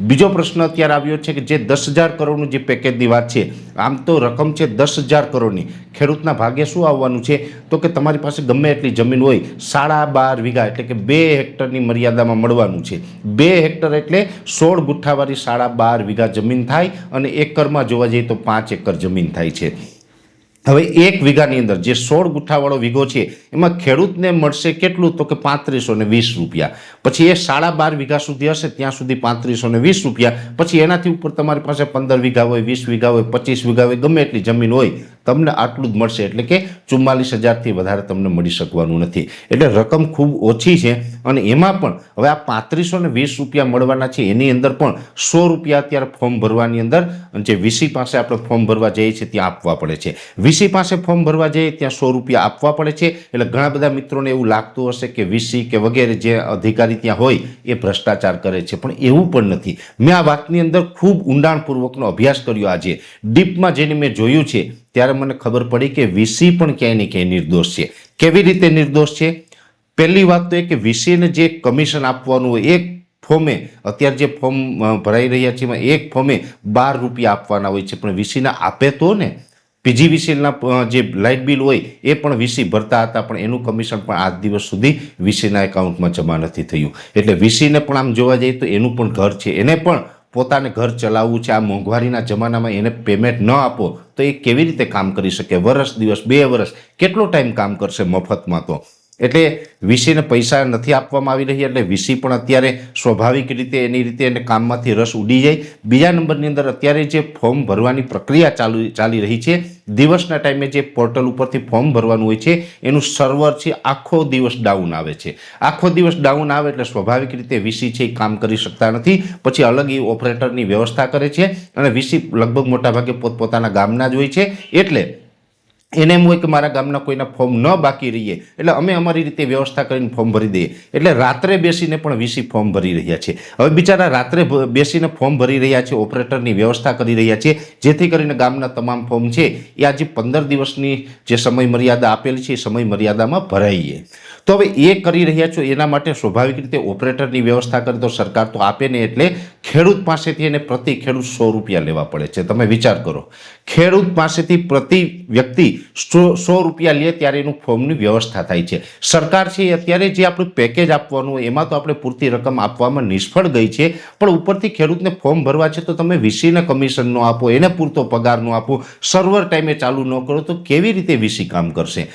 બીજો પ્રશ્ન અત્યારે આવ્યો છે કે જે દસ હજાર કરોડનું જે પેકેજની વાત છે, આમ તો રકમ છે દસ હજાર કરોડની. ખેડૂતના ભાગે શું આવવાનું છે? તો કે તમારી પાસે ગમે એટલી જમીન હોય, સાડા બાર વીઘા એટલે કે બે હેક્ટરની મર્યાદામાં મળવાનું છે. બે હેક્ટર એટલે સોળ ગુઠ્ઠાવાળી સાડા બાર વીઘા જમીન થાય અને એકરમાં જોવા જઈએ તો પાંચ એકર જમીન થાય છે. હવે એક વીઘાની અંદર જે સોળ ગુઠ્ઠાવાળો વીઘો છે, એમાં ખેડૂતને મળશે કેટલું? તો કે પાંત્રીસો ને વીસ રૂપિયા. પછી એ સાડા બાર વીઘા સુધી હશે, ત્યાં સુધી પાંત્રીસો ને વીસ રૂપિયા. પછી એનાથી ઉપર તમારી પાસે પંદર વીઘા હોય, વીસ વીઘા હોય, પચીસ વીઘા હોય, ગમે એટલી જમીન હોય તમને આટલું જ મળશે. એટલે કે ચુમ્માલીસ હજારથી વધારે તમને મળી શકવાનું નથી. એટલે રકમ ખૂબ ઓછી છે અને એમાં પણ હવે આ પાંત્રીસો ને વીસ રૂપિયા મળવાના છે. એની અંદર પણ સો રૂપિયા અત્યારે ફોર્મ ભરવાની અંદર જે વીસી પાસે આપણે ફોર્મ ભરવા જઈએ છીએ ત્યાં આપવા પડે છે. વીસી પાસે ફોર્મ ભરવા જઈએ ત્યાં સો રૂપિયા આપવા પડે છે. એટલે ઘણા બધા મિત્રોને એવું લાગતું હશે કે વીસી કે વગેરે જે અધિકારી ત્યાં હોય એ ભ્રષ્ટાચાર કરે છે. પણ એવું પણ નથી. મેં આ વાતની અંદર ખૂબ ઊંડાણપૂર્વકનો અભ્યાસ કર્યો આજે. ડીપમાં જેને મેં જોયું છે ત્યારે મને ખબર પડી કે વીસી પણ ક્યાંય ને ક્યાંય નિર્દોષ છે. કેવી રીતે નિર્દોષ છે? પહેલી વાત તો એ કે વીસીને જે કમિશન આપવાનું હોય, એક ફોર્મે, અત્યારે જે ફોર્મ ભરાઈ રહ્યા છે એમાં એક ફોર્મે બાર રૂપિયા આપવાના હોય છે, પણ વીસીના આપે તો ને? પીજીવીસીએલના જે લાઇટ બિલ હોય એ પણ વીસી ભરતા હતા, પણ એનું કમિશન પણ આજ દિવસ સુધી વીસીના એકાઉન્ટમાં જમા નથી થયું. એટલે વીસીને પણ આમ જોવા જઈએ તો એનું પણ ઘર છે. એને પણ પોતાને ઘર ચલાવવું છે, આ મોંઘવારીના જમાનામાં એને પેમેન્ટ ન આપો, તો એ કેવી રીતે કામ કરી શકે? વરસ, દિવસ, બે વર્ષ કેટલો ટાઈમ કામ કરશે મફતમાં તો? એટલે વીસીને પૈસા નથી આપવામાં આવી રહ્યા, એટલે વીસી પણ અત્યારે સ્વાભાવિક રીતે એની રીતે એને કામમાંથી રસ ઉડી જાય. બીજા નંબરની અંદર અત્યારે જે ફોર્મ ભરવાની પ્રક્રિયા ચાલુ, ચાલી રહી છે, દિવસના ટાઈમે જે પોર્ટલ ઉપરથી ફોર્મ ભરવાનું હોય છે, એનું સર્વર છે, આખો દિવસ ડાઉન આવે છે. આખો દિવસ ડાઉન આવે એટલે સ્વાભાવિક રીતે વીસી છે એ કામ કરી શકતા નથી, પછી અલગ એ ઓપરેટરની વ્યવસ્થા કરે છે, અને વીસી લગભગ મોટાભાગે પોતપોતાના ગામના જ હોય છે, એટલે એને એમ હોય કે મારા ગામના કોઈના ફોર્મ ન બાકી રહીએ. એટલે અમે અમારી રીતે વ્યવસ્થા કરીને ફોર્મ ભરી દઈએ. એટલે રાત્રે બેસીને પણ વીસી ફોર્મ ભરી રહ્યા છે હવે બિચારા રાત્રે બેસીને ફોર્મ ભરી રહ્યા છે ઓપરેટરની વ્યવસ્થા કરી રહ્યા છે, જેથી કરીને ગામના તમામ ફોર્મ છે, એ આજે પંદર દિવસની જે સમય મર્યાદા આપેલી છે, એ સમય મર્યાદામાં ભરાઈએ. તો હવે એ કરી રહ્યા છો, એના માટે સ્વાભાવિક રીતે ઓપરેટરની વ્યવસ્થા કરે તો સરકાર તો આપે ને એટલે ખેડૂત પાસેથી એને પ્રતિ ખેડૂત સો રૂપિયા લેવા પડે છે. તમે વિચાર કરો. ખેડૂત પાસેથી પ્રતિ વ્યક્તિ સો સો રૂપિયા લે ત્યારે એનું ફોર્મની વ્યવસ્થા થાય છે. સરકાર છે અત્યારે જે આપણું પેકેજ આપવાનું એમાં તો આપણે પૂરતી રકમ આપવામાં નિષ્ફળ ગઈ છે. પણ ઉપરથી ખેડૂતને ફોર્મ ભરવા છે તો તમે વીસીને કમિશનનો આપો, એને પૂરતો પગારનો આપો સર્વર ટાઈમે ચાલુ ન કરો તો કેવી રીતે વીસી કામ કરશે?